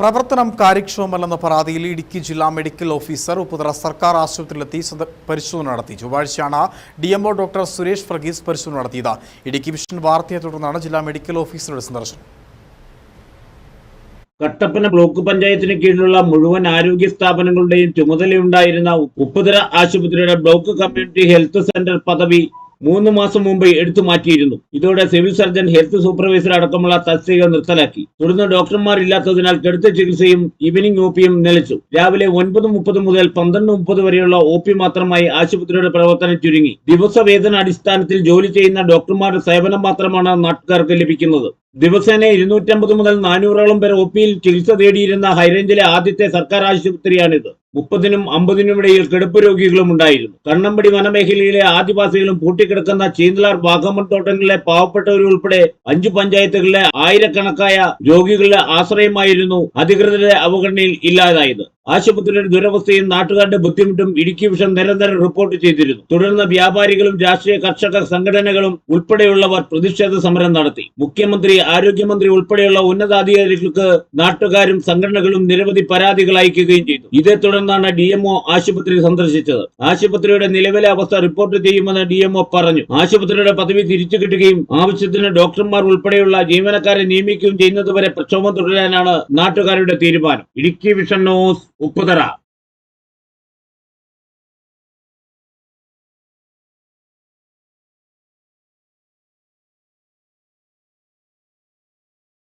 പ്രവർത്തനം കാര്യക്ഷമമല്ലെന്ന പരാതിയിൽ ഇടുക്കി ജില്ലാ മെഡിക്കൽ ഓഫീസർ ഉപ്പുതറ സർക്കാർ ആശുപത്രിയിലെത്തി പരിശോധന നടത്തി. ചൊവ്വാഴ്ചയാണ് D MO doctor Suresh Varghese പരിശോധന നടത്തിയത്. ഇടുക്കി വിഷൻ വാർത്തയെ തുടർന്നാണ് ജില്ലാ മെഡിക്കൽ ഓഫീസറുടെ സന്ദർശനം. കട്ടപ്പന ബ്ലോക്ക് പഞ്ചായത്തിന് കീഴിലുള്ള മുഴുവൻ ആരോഗ്യ സ്ഥാപനങ്ങളുടെയും ചുമതലയുണ്ടായിരുന്ന ഉപ്പുതര ആശുപത്രിയുടെ ബ്ലോക്ക് കമ്മ്യൂണിറ്റി ഹെൽത്ത് സെന്റർ പദവി മൂന്ന് മാസം മുമ്പ് എടുത്തു മാറ്റിയിരുന്നു. ഇതോടെ സിവിൽ സർജൻ ഹെൽത്ത് സൂപ്പർവൈസർ അടക്കമുള്ള തസ്തിക നിർത്തലാക്കി. തുടർന്ന് ഡോക്ടർമാർ ഇല്ലാത്തതിനാൽ കെടുത്ത ചികിത്സയും ഈവനിംഗ് ഒ പിയും നിലച്ചു. രാവിലെ ഒൻപത് മുപ്പത് മുതൽ പന്ത്രണ്ട് മുപ്പത് വരെയുള്ള ഒ പി മാത്രമായി ആശുപത്രിയുടെ പ്രവർത്തനം ചുരുങ്ങി. ദിവസവേതന അടിസ്ഥാനത്തിൽ ജോലി ചെയ്യുന്ന ഡോക്ടർമാരുടെ സേവനം മാത്രമാണ് നാട്ടുകാർക്ക് ലഭിക്കുന്നത്. ദിവസേന ഇരുന്നൂറ്റമ്പത് മുതൽ നാനൂറോളം പേർ ഒ പിയിൽ ചികിത്സ തേടിയിരുന്ന ഹൈറേഞ്ചിലെ ആദ്യത്തെ സർക്കാർ ആശുപത്രിയാണിത്. മുപ്പതിനും അമ്പതിനും ഇടയിൽ കിടപ്പ് രോഗികളും ഉണ്ടായിരുന്നു. കണ്ണമ്പടി വനമേഖലയിലെ ആദിവാസികളും പൂട്ടിക്കിടക്കുന്ന ചീന്തലാർ വാഗമൺ തോട്ടങ്ങളിലെ പാവപ്പെട്ടവരുൾപ്പെടെ അഞ്ചു പഞ്ചായത്തുകളിലെ ആയിരക്കണക്കായ രോഗികളുടെ ആശ്രയമായിരുന്നു അധികൃതരുടെ അവഗണനയിൽ ഇല്ലാതായത്. ആശുപത്രിയുടെ ദുരവസ്ഥയും നാട്ടുകാരുടെ ബുദ്ധിമുട്ടും ഇടുക്കി വിഷൻ നിരന്തരം റിപ്പോർട്ട് ചെയ്തിരുന്നു. തുടർന്ന് വ്യാപാരികളും രാഷ്ട്രീയ കർഷക സംഘടനകളും ഉൾപ്പെടെയുള്ളവർ പ്രതിഷേധ സമരം നടത്തി. മുഖ്യമന്ത്രി ആരോഗ്യമന്ത്രി ഉൾപ്പെടെയുള്ള ഉന്നതാധികാരികൾക്ക് നാട്ടുകാരും സംഘടനകളും നിരവധി പരാതികൾ അയക്കുകയും ചെയ്തു. ഇതേ തുടർന്നാണ് ഡി ആശുപത്രി സന്ദർശിച്ചത്. ആശുപത്രിയുടെ നിലവിലെ അവസ്ഥ റിപ്പോർട്ട് ചെയ്യുമെന്ന് ഡി പറഞ്ഞു. ആശുപത്രിയുടെ പദവി തിരിച്ചു കിട്ടുകയും ആവശ്യത്തിന് ഡോക്ടർമാർ ഉൾപ്പെടെയുള്ള ജീവനക്കാരെ നിയമിക്കുകയും ചെയ്യുന്നതുവരെ പ്രക്ഷോഭം തുടരാനാണ് നാട്ടുകാരുടെ തീരുമാനം. Idukki vision news Upputhara